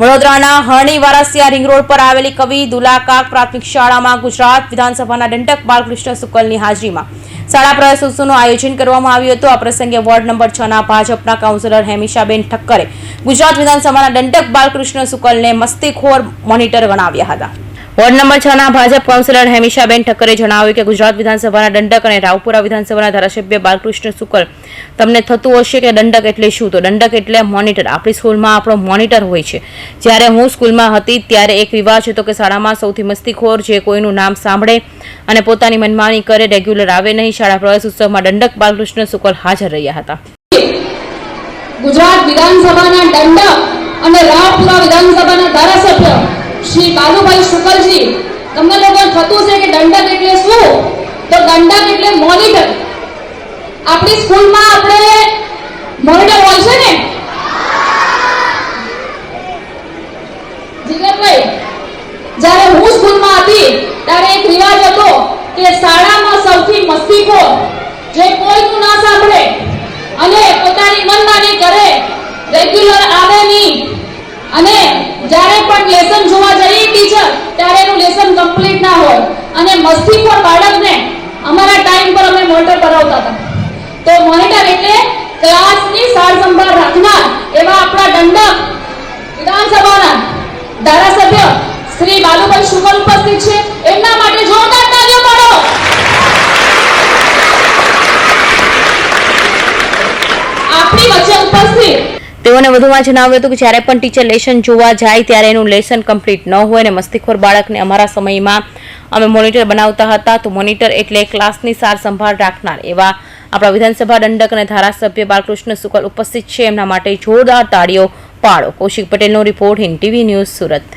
વડોદરાના હરણી Varasiya ring road પર આવેલી કવિ દુલાકાક પ્રાથમિક શાળામાં ગુજરાત વિધાનસભાના દંડક બાલકૃષ્ણ શુકલની હાજરીમાં. શાળા પ્રવેશોત્સવનું આયોજન કરવામાં આવ્યું હતું. આ પ્રસંગે વોર્ડ નંબર છ ના ભાજપના કાઉન્સિલર હેમિશાબેન ઠક્કરે ગુજરાત વિધાનસભાના દંડક બાલકૃષ્ણ શુકલને મસ્તીખોર મોનિટર ગણાવ્યા હતા. વોર્ડ નંબર છ ના ભાજપ કાઉન્સિલર હેમિશાબેન ઠક્કરે જણાવ્યું કે ગુજરાત વિધાનસભાના દંડક અને રાવપુરા વિધાનસભાના ધારાસભ્ય બાલકૃષ્ણ શુકલ તમને થતું હશે કે દંડક એટલે શું? તો દંડક એટલે મોનિટર. આપણી સ્કૂલમાં આપણો મોનિટર હોય છે. જ્યારે હું સ્કૂલમાં હતી ત્યારે એક રિવાજ હતો કે શાળામાં સૌથી મસ્તીખોર જે કોઈનું નામ સાંભળે અને પોતાની મનમાની કરે, રેગ્યુલર આવે નહીં. શાળા પ્રવેશ ઉત્સવમાં દંડક બાલકૃષ્ણ શુકલ હાજર રહ્યા હતા. ગુજરાત વિધાનસભાના દંડક અને રાવપુરા બાલુભાઈ શુકલજી તમને લોકો થતું છે કે દંડક એટલે શું? તો દંડક એટલે મોનિટર આપણી સ્કૂલમાં આપણે મોનિટર હોય છે ને? જીગરભાઈ જ્યારે હું સ્કૂલમાં હતી, ત્યારે એક રિવાજ હતો કે શાળામાં સૌથી મસ્તીખોર જે કોઈનું ના સાંભળે અને પોતાની મનમાની કરે રેગ્યુલર આવે નહીં. અને જ્યારે પણ લેસન જોવા જઈએ ટીચર ત્યારે એનું લેસન કમ્પ્લીટ ના હોય અને મસ્તીખોર બાળકને અમારા ટાઈમ પર અમે મોનિટર કરાવતા હતા. તો મોનિટર એટલે ક્લાસની સાર સંભાળ રાખનાર એવા આપણા દંડક વિધાનસભાના ધારાસભ્ય શ્રી બાલુભાઈ શુકલ ઉપસ્થિત છે. એમના માટે જોરદાર તાળીઓ પાડો આપણી વચ્ચે ઉપસ્થિત તેઓને વધુમાં જણાવ્યું હતું કે જ્યારે પણ ટીચર લેસન જોવા જાય ત્યારે એનું લેસન કમ્પ્લીટ ન હોય અને મસ્તીખોર બાળકને અમારા સમયમાં અમે મોનિટર બનાવતા હતા, તો મોનિટર એટલે ક્લાસની સાર સંભાળ રાખનાર એવા આપણા વિધાનસભા દંડક અને ધારાસભ્ય બાલકૃષ્ણ શુકલ ઉપસ્થિત છે. એમના માટે જોરદાર તાળીઓ પાડો. કૌશિક પટેલનો report Hind TV news Surat.